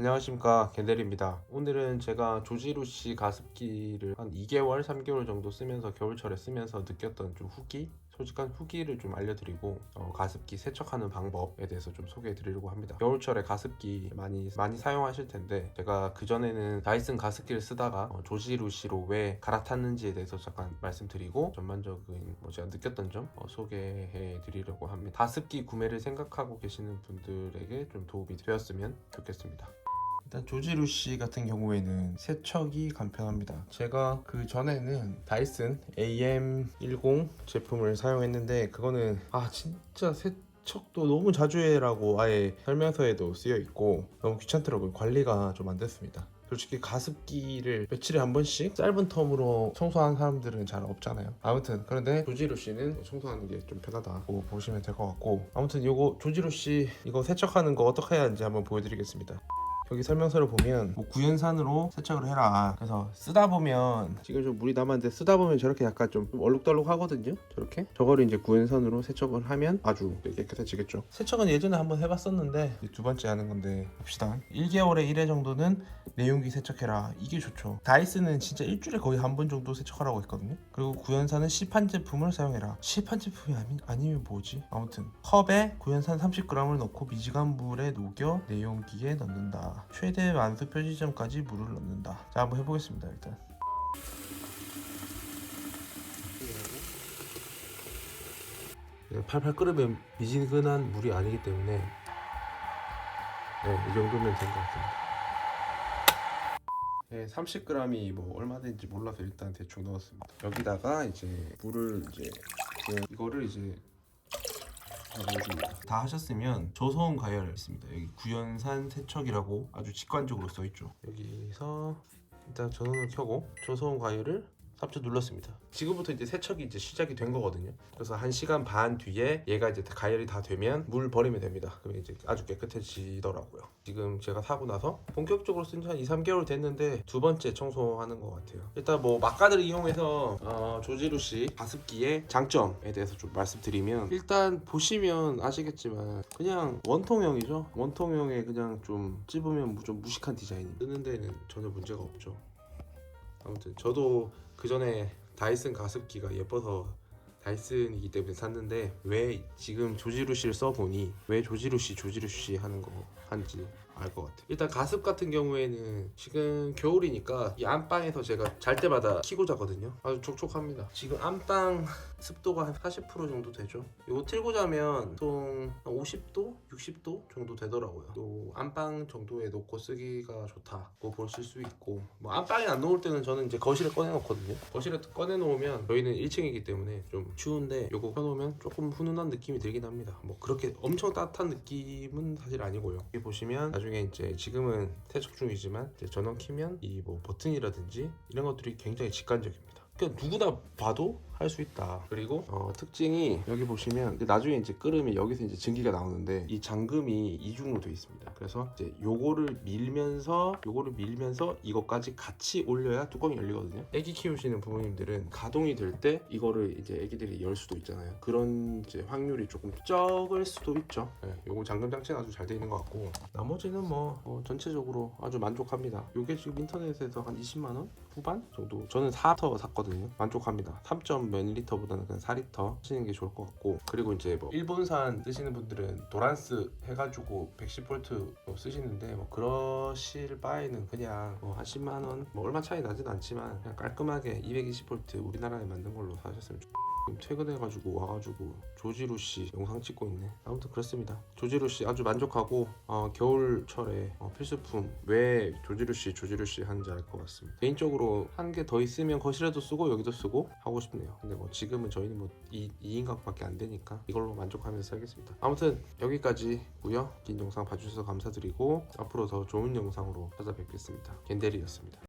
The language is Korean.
안녕하십니까. 겐델입니다. 오늘은 제가 조지루시 가습기를 한 2개월 3개월 정도 쓰면서 겨울철에 쓰면서 느꼈던 좀 후기 솔직한 후기를 좀 알려드리고 어, 가습기 세척하는 방법에 대해서 좀 소개해드리려고 합니다. 겨울철에 가습기 많이 많이 사용하실 텐데 제가 그 전에는 다이슨 가습기를 쓰다가 어, 조지루시로 왜 갈아탔는지에 대해서 잠깐 말씀드리고 전반적인 뭐 제가 느꼈던 점 어, 소개해드리려고 합니다. 가습기 구매를 생각하고 계시는 분들에게 좀 도움이 되었으면 좋겠습니다 일단 조지루시 같은 경우에는 세척이 간편합니다. 제가 그 전에는 다이슨 AM10 제품을 사용했는데 그거는 아 진짜 세 척도 너무 자주 해라고 아예 설명서에도 쓰여 있고 너무 귀찮더라고요. 관리가 좀 안 됐습니다. 솔직히 가습기를 며칠에 한 번씩 짧은 텀으로 청소하는 사람들은 잘 없잖아요. 아무튼 그런데 조지루 씨는 청소하는 게 좀 편하다고 보시면 될 것 같고 아무튼 이거 조지루 씨 이거 세척하는 거 어떻게 해야 하는지 한번 보여드리겠습니다. 여기 설명서를 보면 뭐 구연산으로 세척을 해라. 그래서 쓰다 보면 지금 좀 물이 남았는데 쓰다 보면 저렇게 약간 좀 얼룩덜룩 하거든요. 저렇게 저거를 이제 구연산으로 세척을 하면 아주 깨끗해지겠죠. 세척은 예전에 한번 해봤었는데 두 번째 하는 건데 봅시다. 1개월에 1회 정도는 내용기 세척해라. 이게 좋죠. 다이슨은 진짜 일주일에 거의 한 번 정도 세척하라고 했거든요. 그리고 구연산은 시판 제품을 사용해라. 시판 제품이 아니, 아니면 뭐지? 아무튼 컵에 구연산 30g을 넣고 미지간 물에 녹여 내용기에 넣는다. 최대 완수 표시점까지 물을 넣는다. 자 한번 해보겠습니다 일단. 팔팔 끓으면 미지근한 물이 아니기 때문에 네, 이 정도면 된 것 같습니다. 네, 30g이 뭐 얼마 되는지 몰라서 일단 대충 넣었습니다. 여기다가 이제 물을 이제 그 이거를 이제 다 하셨으면 저소음 가열 있습니다. 여기 구연산 세척이라고 아주 직관적으로 써 있죠. 여기서 일단 전원을 켜고 저소음 가열을 3초 눌렀습니다. 지금부터 이제 세척이 이제 시작이 된 거거든요. 그래서 1시간 반 뒤에 얘가 이제 가열이 다 되면 물 버리면 됩니다. 그럼 이제 아주 깨끗해지더라고요. 지금 제가 사고 나서 본격적으로 쓴 지 한 2, 3개월 됐는데 두 번째 청소하는 것 같아요. 일단 뭐 막가들을 이용해서 어, 조지루시 가습기의 장점에 대해서 좀 말씀드리면 일단 보시면 아시겠지만 그냥 원통형이죠. 원통형에 그냥 좀 찝으면 좀 무식한 디자인 쓰는 데는 전혀 문제가 없죠. 아무튼 저도 그 전에 다이슨 가습기가 예뻐서 다이슨이기 때문에 샀는데 왜 지금 조지루시를 써보니 왜 조지루시 조지루시 하는 거 한지 알 것 같아요. 일단 가습 같은 경우에는 지금 겨울이니까 이 안방에서 제가 잘 때마다 키고 자거든요. 아주 촉촉합니다. 지금 안방 습도가 한 40% 정도 되죠. 이거 틀고 자면 보통 한 50도, 60도 정도 되더라고요. 또 안방 정도에 놓고 쓰기가 좋다고 보실 수 있고 뭐 안방에 안 놓을 때는 저는 이제 거실에 꺼내 놓거든요. 거실에 꺼내 놓으면 저희는 1층이기 때문에 좀 추운데 요거 켜놓으면 조금 훈훈한 느낌이 들긴 합니다. 뭐 그렇게 엄청 따뜻한 느낌은 사실 아니고요. 여기 보시면 나중에 이제 지금은 세척 중이지만 이제 전원 키면 이 뭐 버튼이라든지 이런 것들이 굉장히 직관적입니다. 그러니까 누구나 봐도 할 수 있다. 그리고 어, 특징이 여기 보시면 나중에 이제 끓으면 여기서 이제 증기가 나오는데 이 잠금이 이중으로 되어 있습니다. 그래서 이제 요거를 밀면서 요거를 밀면서 이것까지 같이 올려야 뚜껑이 열리거든요. 애기 키우시는 부모님들은 가동이 될 때 이거를 이제 애기들이 열 수도 있잖아요. 그런 이제 확률이 조금 적을 수도 있죠. 네, 요거 잠금 장치는 아주 잘 되어 있는 것 같고 나머지는 뭐 어, 전체적으로 아주 만족합니다. 요게 지금 인터넷에서 한 20만 원 후반 정도 저는 4터 샀거든요. 만족합니다. 3. 몇 리터보다는 그냥 4리터 쓰시는 게 좋을 것 같고 그리고 이제 뭐 일본산 쓰시는 분들은 도란스 해가지고 110V 쓰시는데 뭐 그러실 바에는 그냥 뭐한 10만 원 뭐 얼마 차이 나진 않지만 그냥 깔끔하게 220V 우리나라에 만든 걸로 사셨으면 좋. 지금 퇴근해가지고 와가지고 조지루 씨 영상 찍고 있네. 아무튼 그렇습니다. 조지루 씨 아주 만족하고 어, 겨울철에 어, 필수품 왜 조지루 씨 조지루 씨 하는지 알 것 같습니다. 개인적으로 한 개 더 있으면 거실에도 쓰고 여기도 쓰고 하고 싶네요. 근데 뭐 지금은 저희는 뭐 2, 2인 가구밖에 안 되니까 이걸로 만족하면서 살겠습니다. 아무튼 여기까지고요. 긴 영상 봐주셔서 감사드리고 앞으로 더 좋은 영상으로 찾아뵙겠습니다. 겐델이었습니다.